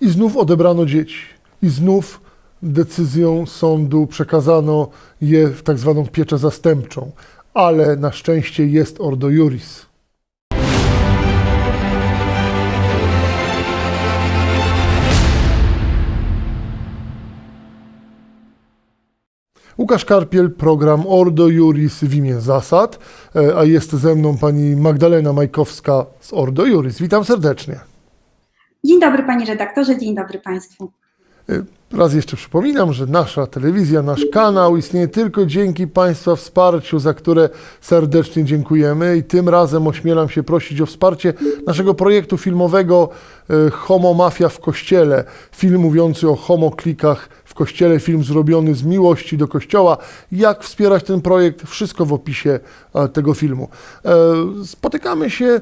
I znów odebrano dzieci. I znów decyzją sądu przekazano je w tak zwaną pieczę zastępczą. Ale na szczęście jest Ordo Juris. Łukasz Karpiel, program Ordo Juris w imię zasad, e, a jest ze mną pani Magdalena Majkowska z Ordo Juris. Witam serdecznie. Dzień dobry panie redaktorze, dzień dobry państwu. Raz jeszcze przypominam, że nasza telewizja, nasz kanał istnieje tylko dzięki Państwa wsparciu, za które serdecznie dziękujemy. I tym razem ośmielam się prosić o wsparcie naszego projektu filmowego e, Homo Mafia w Kościele. Film mówiący o homoklikach w Kościele, film zrobiony z miłości do Kościoła. Jak wspierać ten projekt? Wszystko w opisie e, tego filmu. E, Spotykamy się e,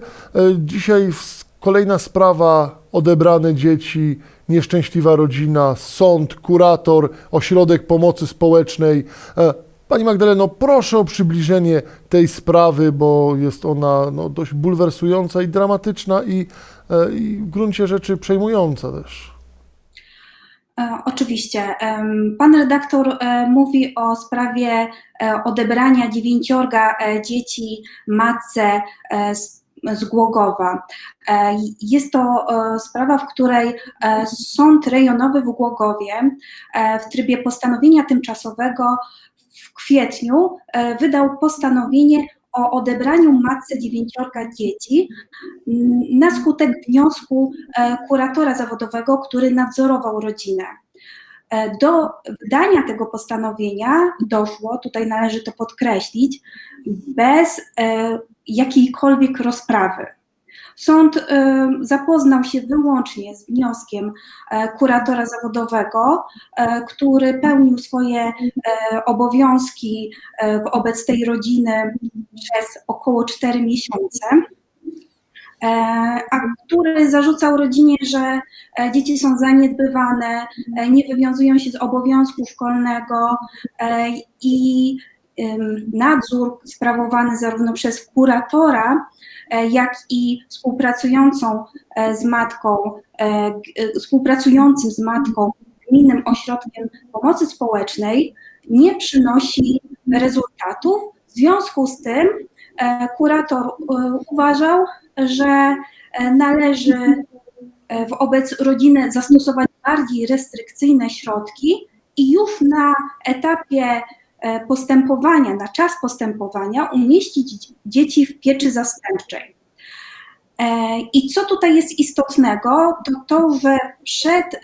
dzisiaj w Kolejna sprawa, odebrane dzieci, nieszczęśliwa rodzina, sąd, kurator, ośrodek pomocy społecznej. E, Pani Magdaleno, proszę o przybliżenie tej sprawy, bo jest ona no, dość bulwersująca i dramatyczna i, e, i w gruncie rzeczy przejmująca też. E, Oczywiście. Pan redaktor mówi o sprawie odebrania dziewięciorga dzieci matce z, z Głogowa. E, Jest to e, sprawa, w której e, Sąd Rejonowy w Głogowie w trybie postanowienia tymczasowego w kwietniu wydał postanowienie o odebraniu matce dziewięciorga dzieci na skutek wniosku kuratora zawodowego, który nadzorował rodzinę. E, Do wydania tego postanowienia doszło, tutaj należy to podkreślić, bez e, jakiejkolwiek rozprawy. Sąd e, zapoznał się wyłącznie z wnioskiem kuratora zawodowego, który pełnił swoje obowiązki wobec tej rodziny przez około 4 miesiące a który zarzucał rodzinie, że e, dzieci są zaniedbywane, e, nie wywiązują się z obowiązku szkolnego e, i nadzór sprawowany zarówno przez kuratora, e, jak i współpracującą e, z matką, e, e, współpracującym z matką gminnym ośrodkiem pomocy społecznej nie przynosi rezultatów. W związku z tym e, kurator e, uważał, że e, należy e, wobec rodziny zastosować bardziej restrykcyjne środki i już na etapie e, postępowania, na czas postępowania umieścić dzieci w pieczy zastępczej. E, I co tutaj jest istotnego, to to, że przed e,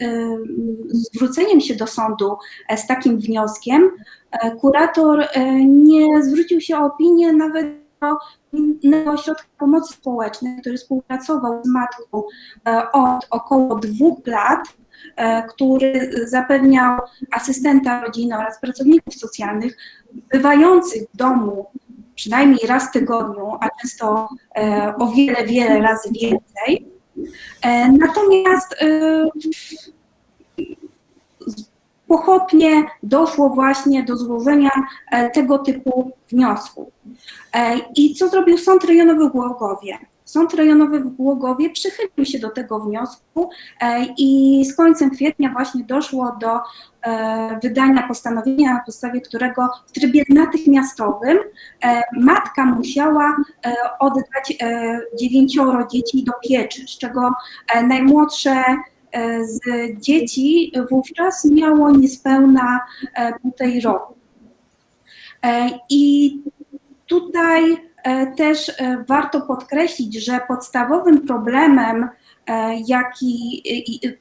zwróceniem się do sądu e, z takim wnioskiem, e, kurator e, nie zwrócił się o opinię nawet Innego Ośrodka Pomocy Społecznej, który współpracował z matką e, od około dwóch lat, e, który zapewniał asystenta rodziny oraz pracowników socjalnych bywających w domu przynajmniej raz w tygodniu, a często e, o wiele, wiele razy więcej. Natomiast pochopnie doszło właśnie do złożenia e, tego typu wniosku. E, I co zrobił Sąd Rejonowy w Głogowie? Sąd Rejonowy w Głogowie przychylił się do tego wniosku e, i z końcem kwietnia właśnie doszło do wydania postanowienia, na podstawie którego w trybie natychmiastowym matka musiała oddać dziewięcioro dzieci do pieczy, z czego najmłodsze z dzieci wówczas miało niespełna e, półtorej roku. E, I tutaj e, też e, warto podkreślić, że podstawowym problemem, e, jaki,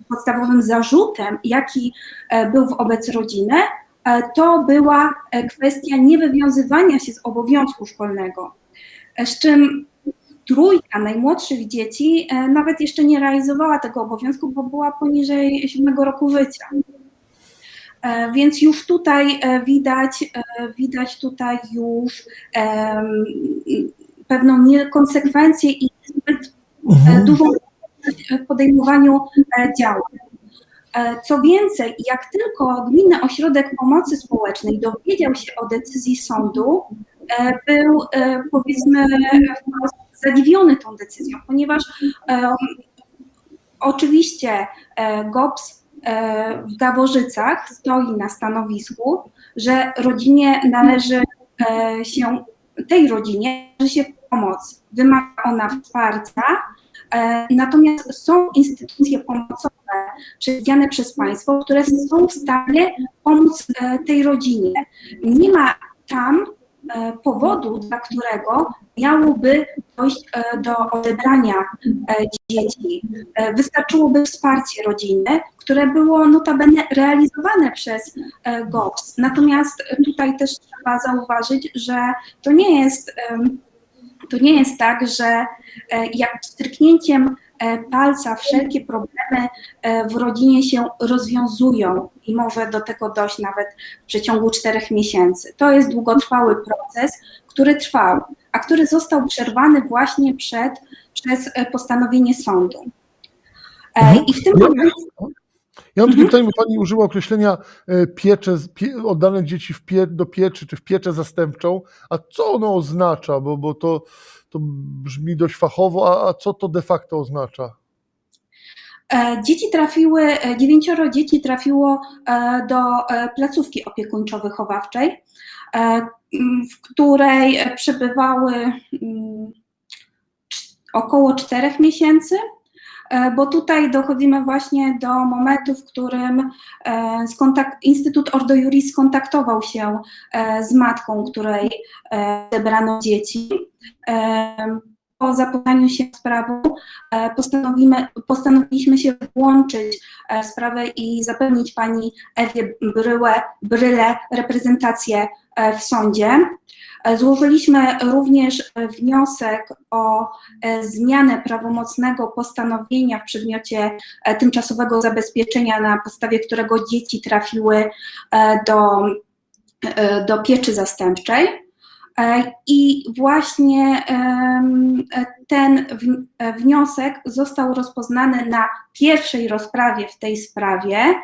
podstawowym zarzutem, jaki e, był wobec rodziny, e, to była e, kwestia niewywiązywania się z obowiązku szkolnego. E, Z czym trójka najmłodszych dzieci e, nawet jeszcze nie realizowała tego obowiązku, bo była poniżej siódmego roku życia. E, Więc już tutaj e, widać, widać tutaj już pewną niekonsekwencję i zbyt e, dużą w podejmowaniu działań. Co więcej, jak tylko Gminny Ośrodek Pomocy Społecznej dowiedział się o decyzji sądu, był powiedzmy wprost zadziwiony tą decyzją, ponieważ em, oczywiście e, GOPS e, w Gaworzycach stoi na stanowisku, że rodzinie należy e, się, tej rodzinie należy się pomoc. Wymaga ona wsparcia, e, natomiast są instytucje pomocowe przewidziane przez państwo, które są w stanie pomóc e, tej rodzinie. Nie ma tam e, powodu, dla którego miałoby dojść e, do odebrania e, dzieci. E, Wystarczyłoby wsparcie rodziny, które było notabene realizowane przez e, GOPS. Natomiast tutaj też trzeba zauważyć, że to nie jest, to nie jest tak, że e, jak stryknięciem e, palca wszelkie problemy e, w rodzinie się rozwiązują i może do tego dojść nawet w przeciągu czterech miesięcy. To jest długotrwały proces, który trwał, a który został przerwany właśnie przed, przez e, postanowienie sądu. E, Mhm. I w tym momencie Ja mam takie Mhm. pytanie, bo Pani użyła określenia e, piecze, pie, oddane dzieci pie, do pieczy czy w pieczę zastępczą. A co ono oznacza? Bo, bo to, to brzmi dość fachowo, a, a co to de facto oznacza? E, Dzieci trafiły, e, dziewięcioro dzieci trafiło e, do placówki opiekuńczo-wychowawczej, w której przebywały około czterech miesięcy, bo tutaj dochodzimy właśnie do momentu, w którym e, Instytut Ordo Juris skontaktował się e, z matką, której e, odebrano dzieci. E, Po zapoznaniu się sprawą e, postanowimy, postanowiliśmy się włączyć e, w sprawę i zapewnić pani Ewie Bryłę, Bryle reprezentację e, w sądzie. E, Złożyliśmy również e, wniosek o e, zmianę prawomocnego postanowienia w przedmiocie e, tymczasowego zabezpieczenia, na podstawie którego dzieci trafiły e, do, e, do pieczy zastępczej. E, I właśnie ten wniosek został rozpoznany na pierwszej rozprawie w tej sprawie,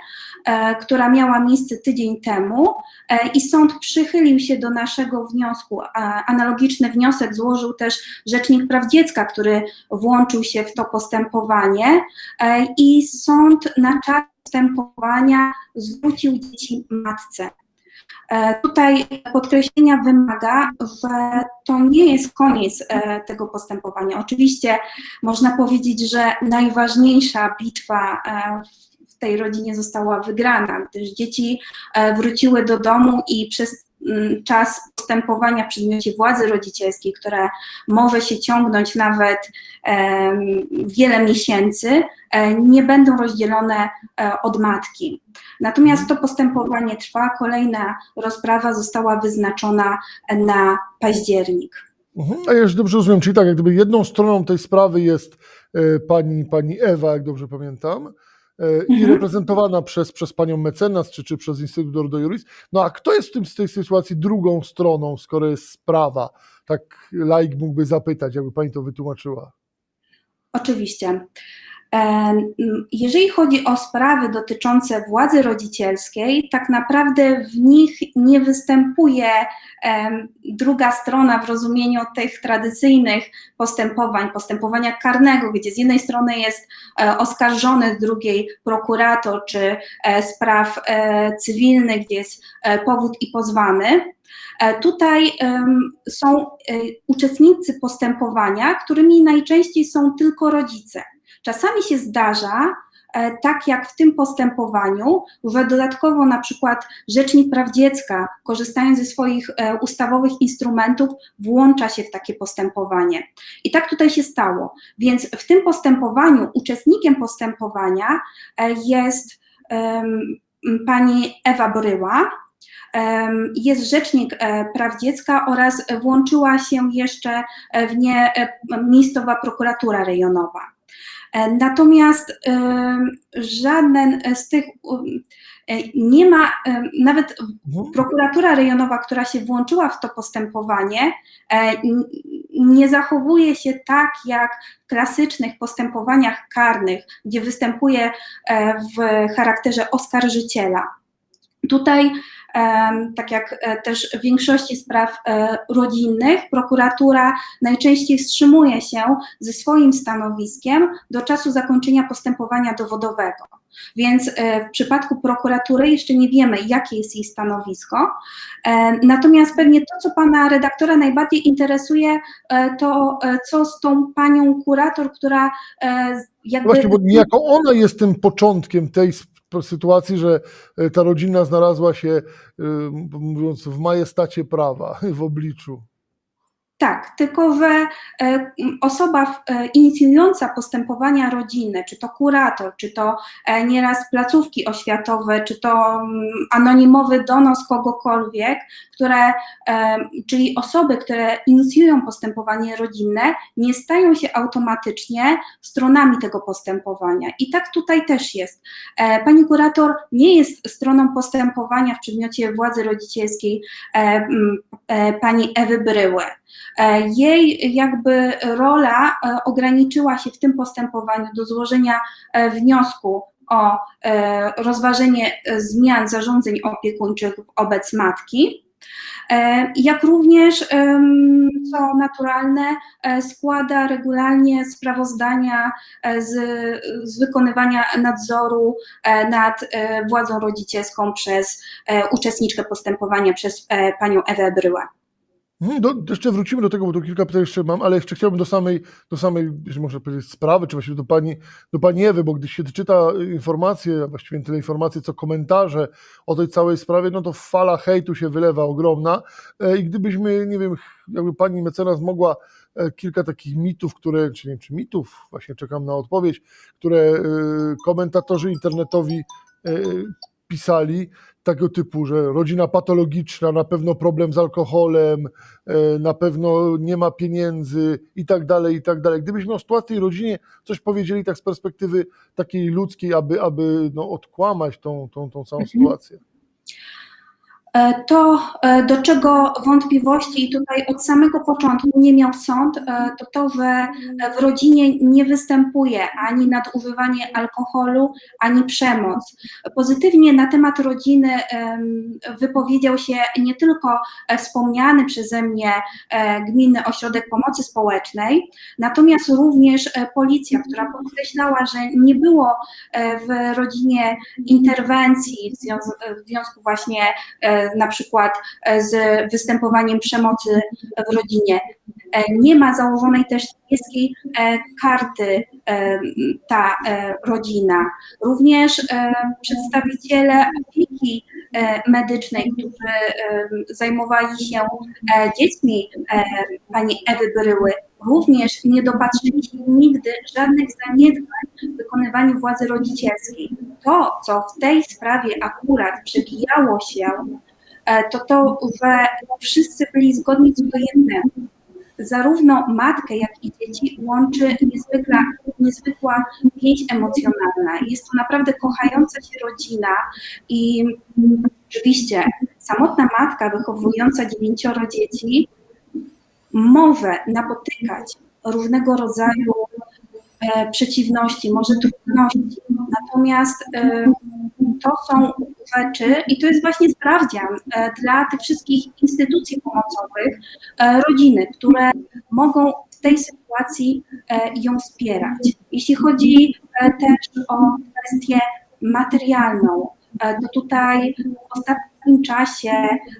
e, która miała miejsce tydzień temu, e, i sąd przychylił się do naszego wniosku. Analogiczny wniosek złożył też Rzecznik Praw Dziecka, który włączył się w to postępowanie, i sąd na czas postępowania zwrócił dzieci matce. E, Tutaj podkreślenia wymaga, że to nie jest koniec e, tego postępowania. Oczywiście można powiedzieć, że najważniejsza bitwa e, w tej rodzinie została wygrana, gdyż dzieci wróciły do domu i przez czas postępowania w przedmiocie władzy rodzicielskiej, które może się ciągnąć nawet wiele miesięcy, e, nie będą rozdzielone e, od matki. Natomiast to postępowanie trwa, kolejna rozprawa została wyznaczona na październik. Mhm. A ja już dobrze rozumiem, czyli tak, jak gdyby jedną stroną tej sprawy jest e, pani, pani Ewa, jak dobrze pamiętam, i Mhm. reprezentowana przez, przez panią mecenas, czy, czy przez Instytut Ordo Juris. No a kto jest w, tym, z tej sytuacji drugą stroną, skoro jest sprawa? Tak laik mógłby zapytać, jakby pani to wytłumaczyła. Oczywiście. Jeżeli chodzi o sprawy dotyczące władzy rodzicielskiej, tak naprawdę w nich nie występuje druga strona w rozumieniu tych tradycyjnych postępowań, postępowania karnego, gdzie z jednej strony jest e, oskarżony, z drugiej prokurator, czy e, spraw e, cywilnych, gdzie jest powód i pozwany. Tutaj są uczestnicy postępowania, którymi najczęściej są tylko rodzice. Czasami się zdarza, e, tak jak w tym postępowaniu, że dodatkowo na przykład Rzecznik Praw Dziecka, korzystając ze swoich e, ustawowych instrumentów, włącza się w takie postępowanie. I tak tutaj się stało. Więc w tym postępowaniu uczestnikiem postępowania e, jest em, pani Ewa Bryła, jest Rzecznik Praw Dziecka oraz włączyła się jeszcze w nie miejscowa prokuratura rejonowa. E, Natomiast em, żaden z tych e, nie ma, nawet Mhm. prokuratura rejonowa, która się włączyła w to postępowanie, e, nie zachowuje się tak jak w klasycznych postępowaniach karnych, gdzie występuje e, w charakterze oskarżyciela. Tutaj tak jak e, też w większości spraw e, rodzinnych, prokuratura najczęściej wstrzymuje się ze swoim stanowiskiem do czasu zakończenia postępowania dowodowego. Więc e, w przypadku prokuratury jeszcze nie wiemy, jakie jest jej stanowisko. Natomiast pewnie to, co pana redaktora najbardziej interesuje, to co z tą panią kurator, która jakby. Właśnie, bo niejako ona jest tym początkiem tej sytuacji, że e, ta rodzina znalazła się, e, mówiąc, w majestacie prawa, w obliczu. Tak, tylko że e, osoba e, inicjująca postępowania rodzinne, czy to kurator, czy to e, nieraz placówki oświatowe, czy to anonimowy donos kogokolwiek, które, czyli osoby, które inicjują postępowanie rodzinne, nie stają się automatycznie stronami tego postępowania. I tak tutaj też jest. Pani kurator nie jest stroną postępowania w przedmiocie władzy rodzicielskiej pani Ewy Bryły. E, Jej jakby rola e, ograniczyła się w tym postępowaniu do złożenia e, wniosku o rozważenie zmian zarządzeń opiekuńczych wobec matki. Jak również, co naturalne, składa regularnie sprawozdania z, z wykonywania nadzoru nad władzą rodzicielską przez uczestniczkę postępowania, przez panią Ewę Bryłę. Mhm, Do, jeszcze wrócimy do tego, bo tu kilka pytań jeszcze mam, ale jeszcze chciałbym do samej, do samej, można powiedzieć, sprawy, czy właściwie do pani, do pani Ewy, bo gdy się czyta informacje, właściwie tyle informacje, co komentarze o tej całej sprawie, no to fala hejtu się wylewa ogromna. E, i gdybyśmy, nie wiem, jakby pani mecenas mogła e, kilka takich mitów, które, czy nie czy mitów, właśnie czekam na odpowiedź, które e, komentatorzy internetowi pisali, tego typu, że rodzina patologiczna, na pewno problem z alkoholem, e, na pewno nie ma pieniędzy i tak dalej, i tak dalej. Gdybyśmy o sytuacji tej rodzinie coś powiedzieli tak z perspektywy takiej ludzkiej, aby, aby no, odkłamać tą, tą, tą całą sytuację. E, To, e, do czego wątpliwości tutaj od samego początku nie miał sąd, e, to to, że w rodzinie nie występuje ani nadużywanie alkoholu, ani przemoc. Pozytywnie na temat rodziny wypowiedział się nie tylko wspomniany przeze mnie Gminny Ośrodek Pomocy Społecznej, natomiast również policja, która podkreślała, że nie było w rodzinie interwencji w związ- w związku właśnie na przykład e, z występowaniem przemocy w rodzinie. E, Nie ma założonej też niebieskiej e, karty ta rodzina. Również przedstawiciele opieki medycznej, którzy zajmowali się dziećmi pani Ewy Bryły, również nie dopatrzyli się nigdy żadnych zaniedbań w wykonywaniu władzy rodzicielskiej. To, co w tej sprawie akurat przebijało się, to to, że wszyscy byli zgodni co do jednego. Zarówno matkę, jak i dzieci łączy niezwykła, niezwykła więź emocjonalna. Jest to naprawdę kochająca się rodzina i oczywiście samotna matka wychowująca dziewięcioro dzieci może napotykać różnego rodzaju e, przeciwności, może trudności. Natomiast e, to są rzeczy i to jest właśnie sprawdzian e, dla tych wszystkich instytucji pomocowych, e, rodziny, które mogą w tej sytuacji e, ją wspierać. Jeśli chodzi e, też o kwestię materialną, to tutaj w ostatnim czasie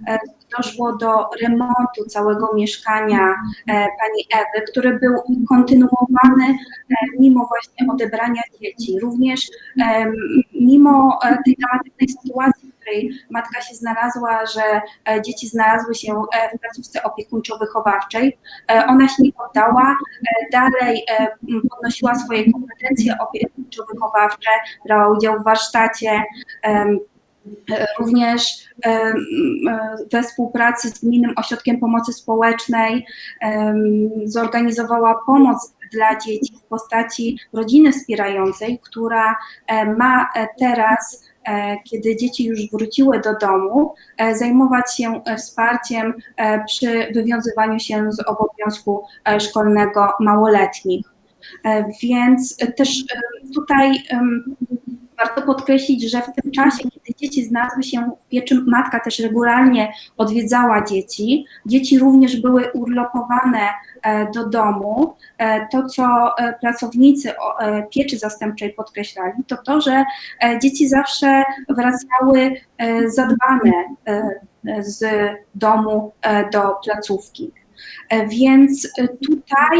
e, doszło do remontu całego mieszkania e, pani Ewy, który był kontynuowany mimo właśnie odebrania dzieci. Również mimo tej dramatycznej sytuacji, której matka się znalazła, że e, dzieci znalazły się e, w placówce opiekuńczo-wychowawczej, e, ona się nie poddała, dalej podnosiła swoje kompetencje opiekuńczo-wychowawcze, brała udział w warsztacie, również we współpracy z Gminnym Ośrodkiem Pomocy Społecznej zorganizowała pomoc dla dzieci w postaci rodziny wspierającej, która ma teraz, kiedy dzieci już wróciły do domu, e, zajmować się e, wsparciem e, przy wywiązywaniu się z obowiązku e, szkolnego małoletnich. E, Więc e, też e, tutaj warto podkreślić, że w tym czasie, kiedy dzieci znalazły się w pieczy, matka też regularnie odwiedzała dzieci. Dzieci również były urlopowane e, do domu. E, To, co e, pracownicy pieczy zastępczej podkreślali, to to, że dzieci zawsze wracały zadbane z domu do placówki. Więc tutaj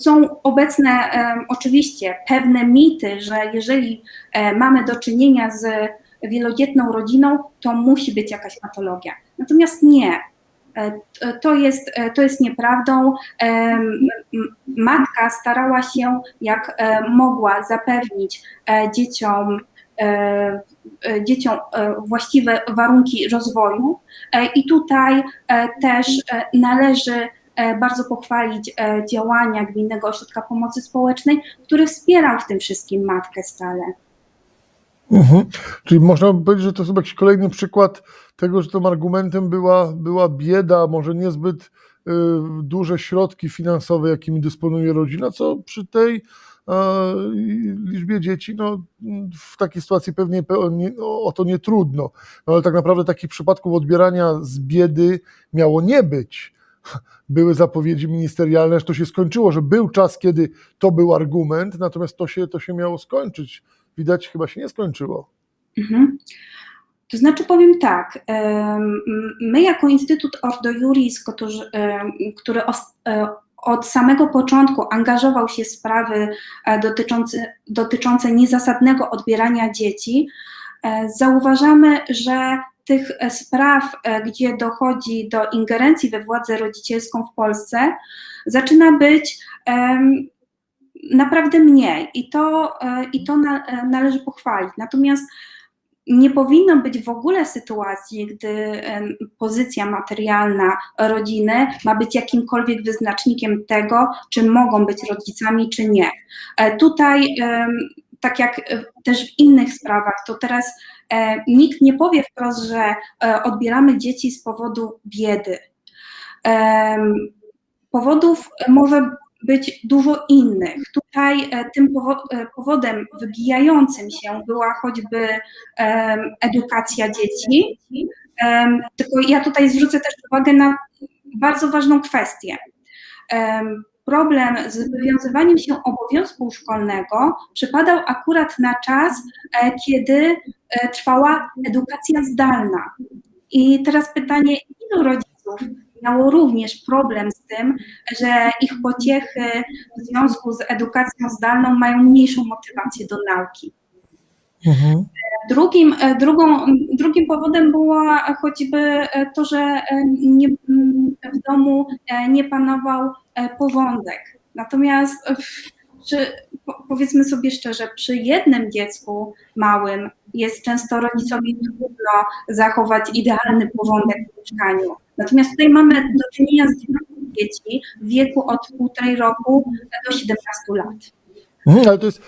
są obecne oczywiście pewne mity, że jeżeli e, mamy do czynienia z wielodzietną rodziną, to musi być jakaś patologia. Natomiast nie. E, To jest, e, to jest nieprawdą. Matka starała się jak mogła zapewnić dzieciom, dzieciom właściwe warunki rozwoju i tutaj też należy bardzo pochwalić e, działania Gminnego Ośrodka Pomocy Społecznej, który wspierał w tym wszystkim matkę stale. Mhm. Czyli można by powiedzieć, że to jest jakiś kolejny przykład tego, że tym argumentem była, była bieda, może niezbyt y, duże środki finansowe, jakimi dysponuje rodzina, co przy tej e, liczbie dzieci, no, w takiej sytuacji pewnie pe- nie, no, o to nie trudno. No, ale tak naprawdę takich przypadków odbierania z biedy miało nie być. Były zapowiedzi ministerialne, że to się skończyło, że był czas, kiedy to był argument, natomiast to się, to się miało skończyć. Widać, chyba się nie skończyło. Mhm. To znaczy powiem tak, my jako Instytut Ordo Juris, który, e, od samego początku angażował się w sprawy e, dotyczące, dotyczące niezasadnego odbierania dzieci, e, zauważamy, że tych e, spraw, e, gdzie dochodzi do ingerencji we władzę rodzicielską w Polsce, zaczyna być naprawdę mniej i to, e, i to na, należy pochwalić. Natomiast nie powinno być w ogóle sytuacji, gdy pozycja materialna rodziny ma być jakimkolwiek wyznacznikiem tego, czy mogą być rodzicami, czy nie. Tutaj, tak jak też w innych sprawach, to teraz nikt nie powie wprost, że e, odbieramy dzieci z powodu biedy. Em, Powodów może być dużo innych. Tutaj e, tym powo- e, powodem wybijającym się była choćby edukacja dzieci. Tylko ja tutaj zwrócę też uwagę na bardzo ważną kwestię. Em, Problem z wywiązywaniem się obowiązku szkolnego przypadał akurat na czas, e, kiedy e, trwała edukacja zdalna. I teraz pytanie, ilu rodziców miało również problem z tym, że ich pociechy w związku z edukacją zdalną mają mniejszą motywację do nauki. Drugim, e, drugą, drugim powodem była choćby to, że nie, domu e, nie panował e, porządek. Natomiast e, przy, po- powiedzmy sobie szczerze, przy jednym dziecku małym jest często rodzicowi trudno zachować idealny porządek w mieszkaniu. Natomiast tutaj mamy do czynienia z dzieci w wieku od półtorej roku do 17 lat. Mhm, ale to jest,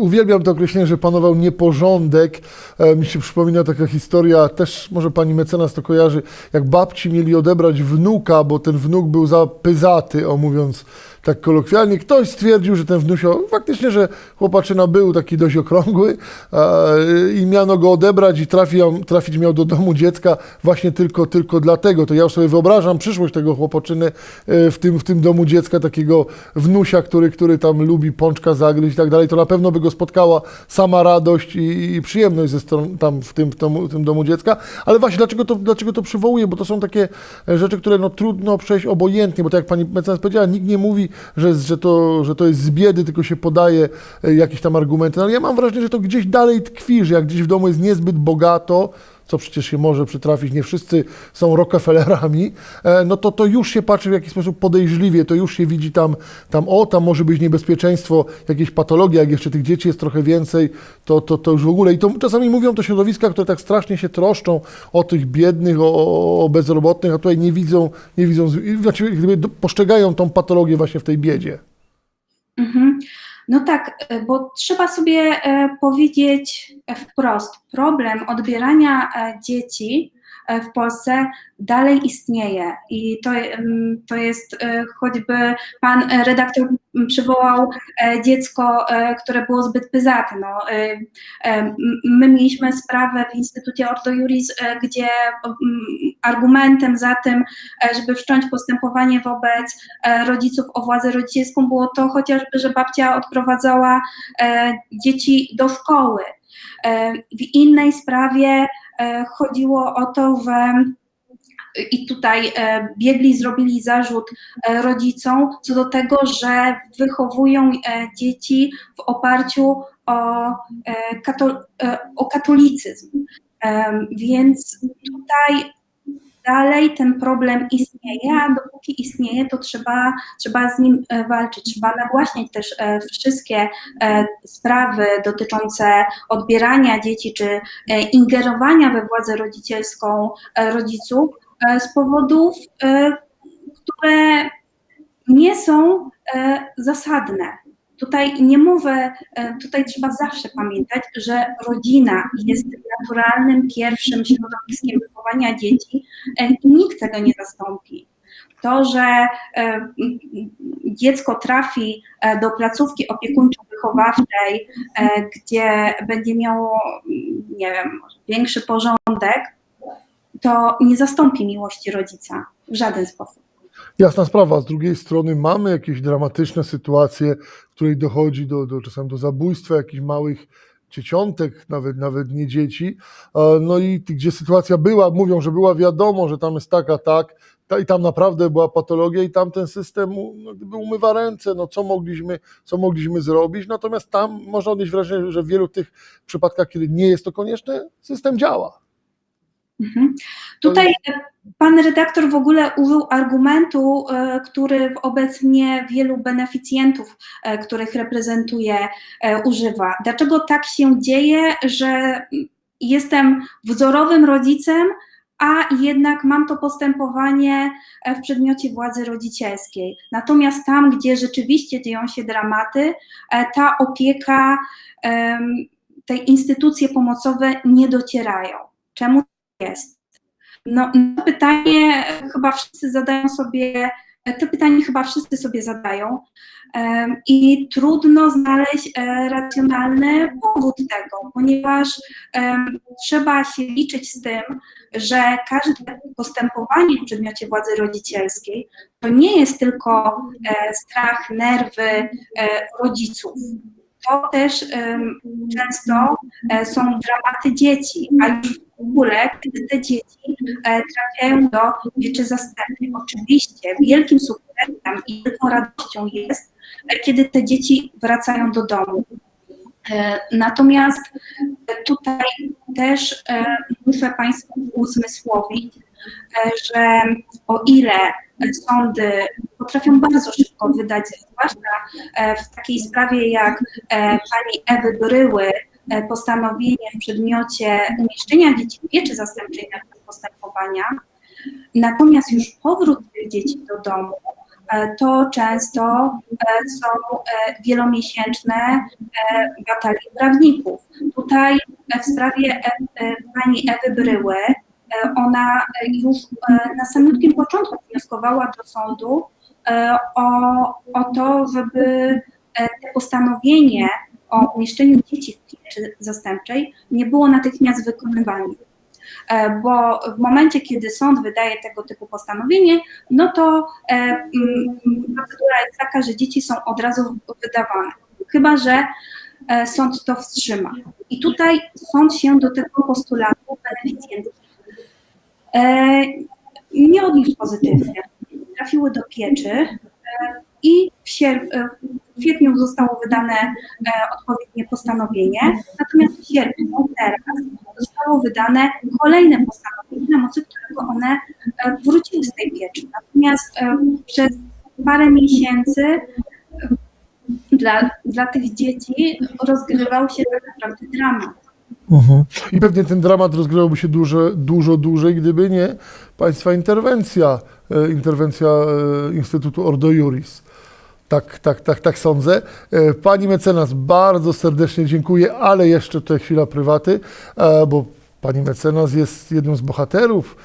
uwielbiam to określenie, że panował nieporządek. E, Mi się przypomina taka historia, też może pani mecenas to kojarzy, jak babci mieli odebrać wnuka, bo ten wnuk był za pyzaty, o mówiąc tak kolokwialnie. Ktoś stwierdził, że ten wnusio, faktycznie, że chłopaczyna był taki dość okrągły e, i miano go odebrać i trafi, trafić miał do domu dziecka właśnie tylko, tylko dlatego. To ja sobie wyobrażam przyszłość tego chłopaczyny e, w tym, w tym domu dziecka, takiego wnusia, który, który tam lubi pączka zagryźć i tak dalej, to na pewno by go spotkała sama radość i, i przyjemność ze strony tam w tym, w, domu, w tym domu dziecka. Ale właśnie dlaczego to, dlaczego to przywołuję? Bo to są takie rzeczy, które no, trudno przejść obojętnie, bo tak jak pani mecenas powiedziała, nikt nie mówi, że, że, to, że to jest z biedy, tylko się podaje e, jakieś tam argumenty. No, ale ja mam wrażenie, że to gdzieś dalej tkwi, że jak gdzieś w domu jest niezbyt bogato, co przecież się może przytrafić, nie wszyscy są Rockefellerami, e, no to to już się patrzy w jakiś sposób podejrzliwie, to już się widzi tam, tam o, tam może być niebezpieczeństwo, jakieś patologie, jak jeszcze tych dzieci jest trochę więcej, to, to, to już w ogóle. I to czasami mówią to środowiska, które tak strasznie się troszczą o tych biednych, o, o bezrobotnych, a tutaj nie widzą, nie widzą, znaczy gdyby postrzegają tą patologię właśnie w tej biedzie. Mhm. No tak, e, bo trzeba sobie e, powiedzieć wprost, problem odbierania e, dzieci w Polsce dalej istnieje i to, em, to jest e, choćby pan e, redaktor przywołał e, dziecko, e, które było zbyt pyzate. No, e, e, my mieliśmy sprawę w Instytucie Ordo Juris, e, gdzie argumentem za tym, e, żeby wszcząć postępowanie wobec e, rodziców o władzę rodzicielską było to chociażby, że babcia odprowadzała e, dzieci do szkoły. E, W innej sprawie e, chodziło o to, że i tutaj e, biegli zrobili zarzut e, rodzicom co do tego, że wychowują e, dzieci w oparciu o, e, e, o katolicyzm. Więc tutaj dalej ten problem istnieje, a dopóki istnieje, to trzeba, trzeba z nim e, walczyć. Trzeba nagłaśniać też e, wszystkie e, sprawy dotyczące odbierania dzieci czy ingerowania we władzę rodzicielską rodziców z powodów, które nie są zasadne. Tutaj nie mówię, e, tutaj trzeba zawsze pamiętać, że rodzina jest naturalnym pierwszym środowiskiem wychowania dzieci e, i nikt tego nie zastąpi. To, że e, dziecko trafi do placówki opiekuńczo-wychowawczej, gdzie będzie miało, nie wiem, większy porządek, to nie zastąpi miłości rodzica w żaden sposób. Jasna sprawa. Z drugiej strony mamy jakieś dramatyczne sytuacje, w której dochodzi do, do czasem do zabójstwa jakichś małych dzieciątek, nawet, nawet nie dzieci. E, No i gdzie sytuacja była, mówią, że była wiadomo, że tam jest taka, tak, ta, i tam naprawdę była patologia i tam ten system no, gdyby umywa ręce, no co mogliśmy, co mogliśmy zrobić. Natomiast tam można odnieść wrażenie, że w wielu tych przypadkach, kiedy nie jest to konieczne, system działa. Mhm. Tutaj pan redaktor w ogóle użył argumentu, e, który obecnie wielu beneficjentów, e, których reprezentuje, e, używa. Dlaczego tak się dzieje, że jestem wzorowym rodzicem, a jednak mam to postępowanie w przedmiocie władzy rodzicielskiej. Natomiast tam, gdzie rzeczywiście dzieją się dramaty, ta opieka, te instytucje pomocowe nie docierają. Czemu jest? No, no pytanie chyba wszyscy zadają sobie, to pytanie chyba wszyscy sobie zadają i trudno znaleźć e, racjonalny powód tego, ponieważ trzeba się liczyć z tym, że każde postępowanie w przedmiocie władzy rodzicielskiej to nie jest tylko e, strach, nerwy e, rodziców. To też często e, są dramaty dzieci, a już w ogóle, kiedy te dzieci e, trafiają do pieczy zastępczej. Oczywiście wielkim sukcesem i wielką radością jest, e, kiedy te dzieci wracają do domu. Natomiast tutaj też muszę Państwu uzmysłowić, że o ile sądy potrafią bardzo szybko wydać, zwłaszcza e, w takiej sprawie jak e, pani Ewy Bryły, e, postanowienie w przedmiocie umieszczenia dzieci w pieczy zastępczej na postępowania, natomiast już powrót tych dzieci do domu e, to często e, są e, wielomiesięczne e, batalie prawników. Tutaj e, w sprawie e, e, pani Ewy Bryły e, ona e, już e, na samym początku wnioskowała do sądu e, o, o to, żeby e, to postanowienie o umieszczeniu dzieci w pieczy zastępczej nie było natychmiast wykonywane. Bo w momencie, kiedy sąd wydaje tego typu postanowienie, no to mm, procedura jest taka, że dzieci są od razu wydawane. Chyba, że sąd to wstrzyma. I tutaj sąd się do tego postulatu beneficjentów nie odniósł pozytywnie. Trafiły do pieczy e, i e, w kwietniu zostało wydane e, odpowiednie postanowienie, natomiast w sierpniu teraz zostało wydane kolejne postanowienie, na mocy którego one e, wróciły z tej pieczy. Natomiast e, przez parę miesięcy e, dla, dla tych dzieci rozgrywał się tak naprawdę dramat. I pewnie ten dramat rozgrywałby się dużo, dużo dłużej, gdyby nie państwa interwencja, e, interwencja e, Instytutu Ordo Juris. Tak, tak, tak, tak sądzę. E, Pani mecenas, bardzo serdecznie dziękuję, ale jeszcze tutaj chwila prywaty, bo Pani mecenas jest jednym z bohaterów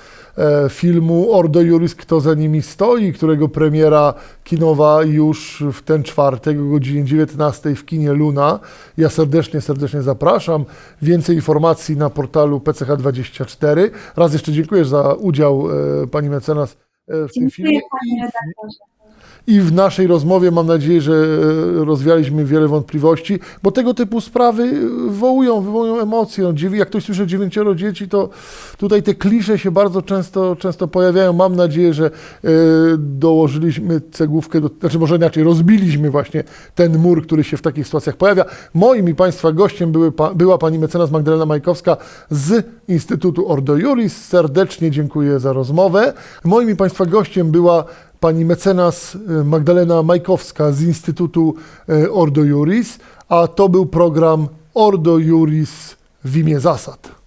filmu Ordo Juris Kto za nimi stoi, którego premiera kinowa już w ten czwartek o godzinie 19 w kinie Luna. Ja serdecznie, serdecznie zapraszam. Więcej informacji na portalu PCH24. Raz jeszcze dziękuję za udział e, Pani mecenas e, w tym filmie. I- w naszej rozmowie mam nadzieję, że e, rozwialiśmy wiele wątpliwości, bo tego typu sprawy e, wołują, wywołują emocje. No, jak ktoś słyszy dziewięcioro dzieci, to tutaj te klisze się bardzo często, często pojawiają. Mam nadzieję, że e, dołożyliśmy cegłówkę, do, znaczy może inaczej, rozbiliśmy właśnie ten mur, który się w takich sytuacjach pojawia. Moim i Państwa gościem były, była pani mecenas Magdalena Majkowska z Instytutu Ordo Juris. Serdecznie dziękuję za rozmowę. Moim i Państwa gościem była pani mecenas e, Magdalena Majkowska z Instytutu e, Ordo Juris, a to był program Ordo Juris w imię zasad.